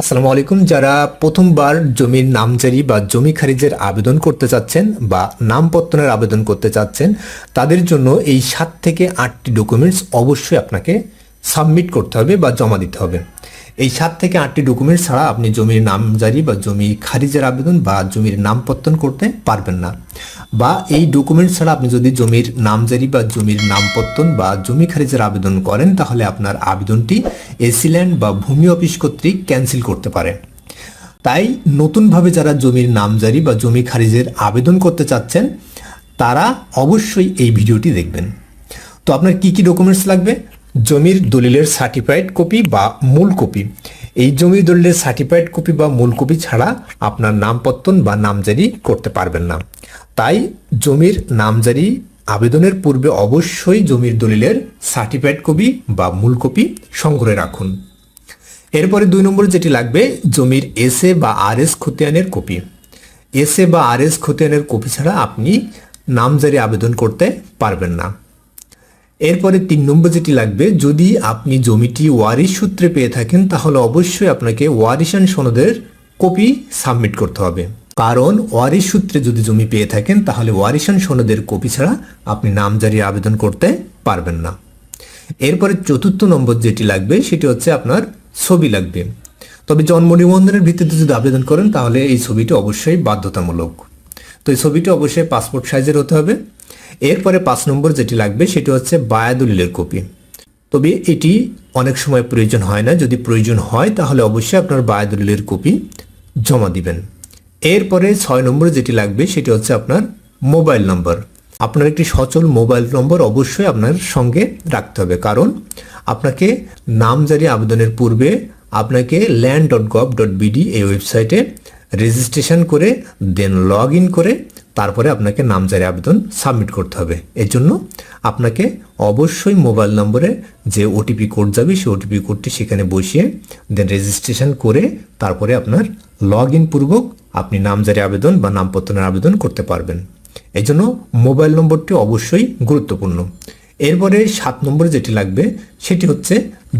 আসসালামু আলাইকুম। যারা প্রথমবার জমির নামজারি বা জমি খারিজের আবেদন করতে চাচ্ছেন বা নামপত্তনের আবেদন করতে চাচ্ছেন, তাদের জন্য এই সাত থেকে আটটি ডকুমেন্টস অবশ্যই আপনাকে সাবমিট করতে হবে বা জমা দিতে হবে। এই সাত থেকে আটটি ডকুমেন্টস ছাড়া আপনি জমির নামজারি বা জমি খারিজের আবেদন বা জমির নামপত্তন করতে পারবেন না। বা এই ডকুমেন্টস ছাড়া আপনি যদি জমির নামজারি বা জমির নামপত্তন বা জমি খারিজের আবেদন করেন, তাহলে আপনার আবেদনটি এসিল্যান্ড বা ভূমি অফিস কর্তৃক ক্যান্সেল করতে পারে। তাই নতুনভাবে যারা জমির নামজারি বা জমি খারিজের আবেদন করতে চাচ্ছেন, তারা অবশ্যই এই ভিডিওটি দেখবেন। তো আপনার কি কি ডকুমেন্টস লাগবে? জমির দলিলের সার্টিফাইড কপি বা মূল কপি এই জমির দলিলের সার্টিফাইড কপি বা মূল কপি ছাড়া আপনার নামপত্তন বা নামজারি করতে পারবেন না। তাই জমির নামজারি আবেদনের পূর্বে অবশ্যই জমির দলিলের সার্টিফাইড কপি বা মূল কপি সংগ্রহে রাখুন। এরপরে দুই নম্বর যেটি লাগবে, জমির এসএ বা আর এস খতিয়ানের কপি এসএ বা আর এস খতিয়ানের কপি ছাড়া আপনি নামজারি আবেদন করতে পারবেন না। এরপরে তিন নম্বর যেটি লাগবে, যদি আপনি জমিটি ওয়ারিশ সূত্রে পেয়ে থাকেন, তাহলে অবশ্যই আপনাকে ওয়ারিশান সনদের কপি সাবমিট করতে হবে। কারণ ওয়ারিশ সূত্রে যদি জমি পেয়ে থাকেন, তাহলে ওয়ারিশান সনদের কপি ছাড়া আপনি নামজারি আবেদন করতে পারবেন না। এরপরে চতুর্থ নম্বর যেটি লাগবে, সেটি হচ্ছে আপনার ছবি লাগবে। তবে জন্ম নিবন্ধনের ভিত্তিতে যদি আবেদন করেন, তাহলে এই ছবিটি অবশ্যই বাধ্যতামূলক। তো এই ছবিটি অবশ্যই পাসপোর্ট সাইজের হতে হবে। এরপরে পাঁচ নম্বর যেটি লাগবে, সেটি হচ্ছে বায়াদলিলের কপি। তবে এটি অনেক সময় প্রয়োজন হয় না। যদি প্রয়োজন হয়, তাহলে অবশ্যই আপনার বায়াদলিলের কপি জমা দিবেন। এরপরে ছয় নম্বর যেটি লাগবে, সেটি হচ্ছে আপনার মোবাইল নম্বর। আপনার একটি সচল মোবাইল নম্বর অবশ্যই আপনার সঙ্গে রাখতে হবে। কারণ আপনাকে নাম নামজারি আবেদনের পূর্বে আপনাকে land dot gov dot BD এই ওয়েবসাইটে রেজিস্ট্রেশন করে দেন লগ ইন করে, তারপরে আপনাকে নামজারি আবেদন সাবমিট করতে হবে। এর জন্য আপনাকে অবশ্যই মোবাইল নম্বরে যে ওটিপি কোড যাবে, সেই ওটিপি কোডটি সেখানে বসিয়ে দেন রেজিস্ট্রেশন করে, তারপরে আপনার লগ ইন পূর্বক আপনি নামজারি আবেদন বা নামপত্তনের আবেদন করতে পারবেন। এই জন্য মোবাইল নম্বরটি অবশ্যই গুরুত্বপূর্ণ। এরপরে সাত নম্বরে যেটি লাগবে, সেটি হচ্ছে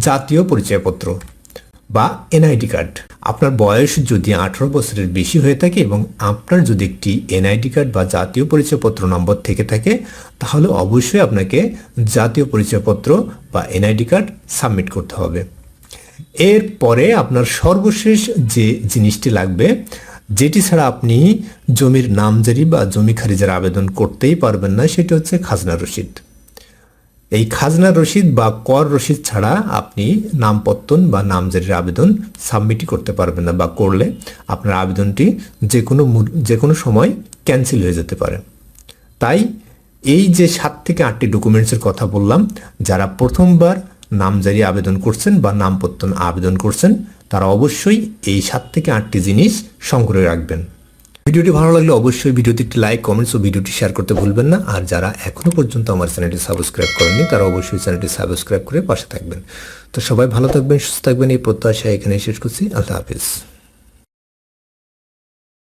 জাতীয় পরিচয়পত্র। বা এনআইডি কার্ড আপনার বয়স যদি আঠারো বছরের বেশি হয়ে থাকে এবং আপনার যদি একটি এনআইডি কার্ড বা জাতীয় পরিচয়পত্র নম্বর থেকে থাকে, তাহলে অবশ্যই আপনাকে জাতীয় পরিচয়পত্র বা এনআইডি কার্ড সাবমিট করতে হবে। এরপরে আপনার সর্বশেষ যে জিনিসটি লাগবে, যেটি ছাড়া আপনি জমির নামজারি বা জমি খারিজের আবেদন করতেই পারবেন না, সেটি হচ্ছে খাজনা রসিদ। এই খাজনা রসিদ বা কর রসিদ ছাড়া আপনি নামপত্তন বা নামজারির আবেদন সাবমিটই করতে পারবেন না বা করলে আপনার আবেদনটি যে কোনো যে কোনো সময় ক্যান্সেল হয়ে যেতে পারে। তাই এই যে সাত থেকে আটটি ডকুমেন্টসের কথা বললাম, যারা প্রথমবার নামজারি আবেদন করছেন বা নামপত্তন আবেদন করছেন, তারা অবশ্যই এই সাত থেকে আটটি জিনিস সংগ্রহে রাখবেন। ভিডিওটি ভালো লাগলে অবশ্যই ভিডিওতে একটি লাইক কমেন্টস ও ভিডিওটি শেয়ার করতে ভুলবেন না। আর যারা এখনও পর্যন্ত আমার চ্যানেলটি সাবস্ক্রাইব করেননি, তারা অবশ্যই চ্যানেলটি সাবস্ক্রাইব করে পাশে থাকবেন। তো সবাই ভালো থাকবেন, সুস্থ থাকবেন, এই প্রত্যাশা এখানে শেষ করছি। আল্লাহ হাফিজ।